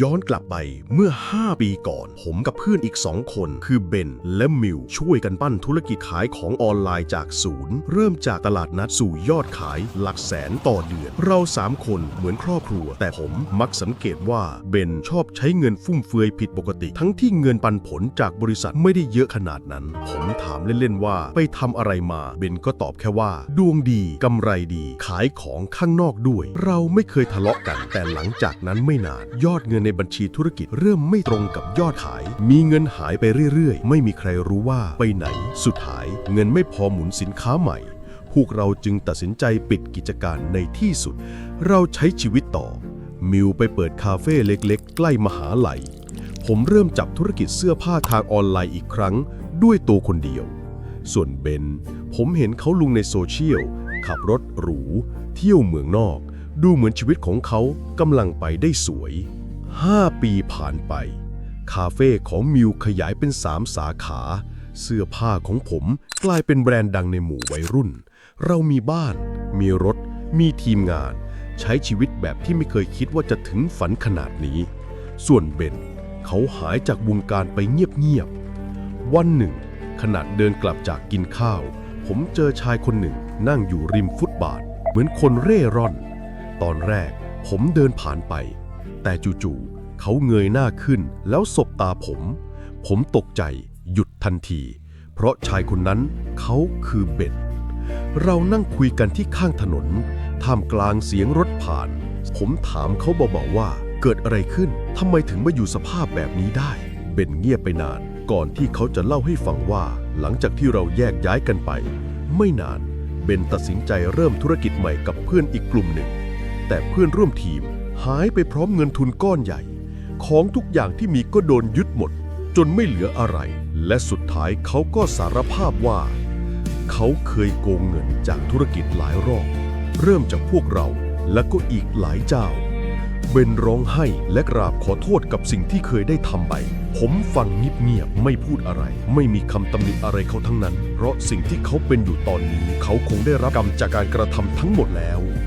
ย้อนกลับไปเมื่อ 5 ปีก่อน ผมกับเพื่อนอีก 2 คน คือเบนและมิว ช่วยกันปั้นธุรกิจขายของออนไลน์จากศูนย์ เริ่มจากตลาดนัดสู่ยอดขายหลักแสนต่อเดือน เรา 3 คนเหมือนครอบครัว แต่ผมมักสังเกตว่าเบนชอบใช้เงินฟุ่มเฟือยผิดปกติ ทั้งที่เงินปันผลจากบริษัทไม่ได้เยอะขนาดนั้น ผมถามเล่น ๆ ว่าไปทำอะไรมาเบนก็ตอบแค่ว่า ดวงดีกำไรดี ขายของข้างนอกด้วย เราไม่เคยทะเลาะกัน แต่หลังจากนั้นไม่นานยอดเงินินในบัญชีธุรกิจเริ่มไม่ตรงกับยอดขาย มีเงินหายไปเรื่อยๆ ไม่มีใครรู้ว่าไปไหน สุดท้าย เงินไม่พอหมุนสินค้าใหม่ พวกเราจึงตัดสินใจปิดกิจการในที่สุด เราใช้ชีวิตต่อ มิวไปเปิดคาเฟ่เล็กๆ ใกล้มหาลัย ผมเริ่มจับธุรกิจเสื้อผ้าทางออนไลน์อีกครั้ง ด้วยตัวคนเดียว ส่วนเบน ผมเห็นเขาลุงในโซเชียล ขับรถหรู เที่ยวเมืองนอก ดูเหมือนชีวิตของเขากำลังไปได้สวย 5 ปีผ่านไป คาเฟ่ของมิวขยายเป็น 3 สาขา เสื้อผ้าของผมกลายเป็นแบรนด์ดังในหมู่วัยรุ่น เรามีบ้าน มีรถ มีทีมงาน ใช้ชีวิตแบบที่ไม่เคยคิดว่าจะถึงฝันขนาดนี้ ส่วนเบน เขาหายจากวงการไปเงียบๆ วันหนึ่ง ขณะเดินกลับจากกินข้าว ผมเจอชายคนหนึ่งนั่งอยู่ริมฟุตบาท เหมือนคนเร่ร่อน ตอนแรกผมเดินผ่านไป แต่จู่ๆ เขาเงยหน้าขึ้นแล้วสบตาผม ผมตกใจหยุดทันที เพราะชายคนนั้นเขาคือเบนเรานั่งคุยกันที่ข้างถนน ท่ามกลางเสียงรถผ่าน ผมถามเขาเบาๆว่าเกิดอะไรขึ้นทำไมถึงมาอยู่สภาพแบบนี้ได้ เบนเงียบไปนาน ก่อนที่เขาจะเล่าให้ฟังว่า หลังจากที่เราแยกย้ายกันไป ไม่นานเบนตัดสินใจเริ่มธุรกิจใหม่กับเพื่อนอีกกลุ่มหนึ่ง แต่เพื่อนร่วมทีมหายไปพร้อมเงินทุนก้อนใหญ่ ของทุกอย่างที่มีก็โดนยึดหมด จนไม่เหลืออะไร และสุดท้ายเขาก็สารภาพว่า เขาเคยโกงเงินจากธุรกิจหลายรอบ เริ่มจากพวกเราและก็อีกหลายเจ้า เบนร้องไห้และกราบขอโทษกับสิ่งที่เคยได้ทำไป ผมฟังเงียบๆไม่พูดอะไร ไม่มีคำตำหนิอะไรเขาทั้งนั้น เพราะสิ่งที่เขาเป็นอยู่ตอนนี้ เขาคงได้รับกรรมจากการกระทำทั้งหมดแล้ว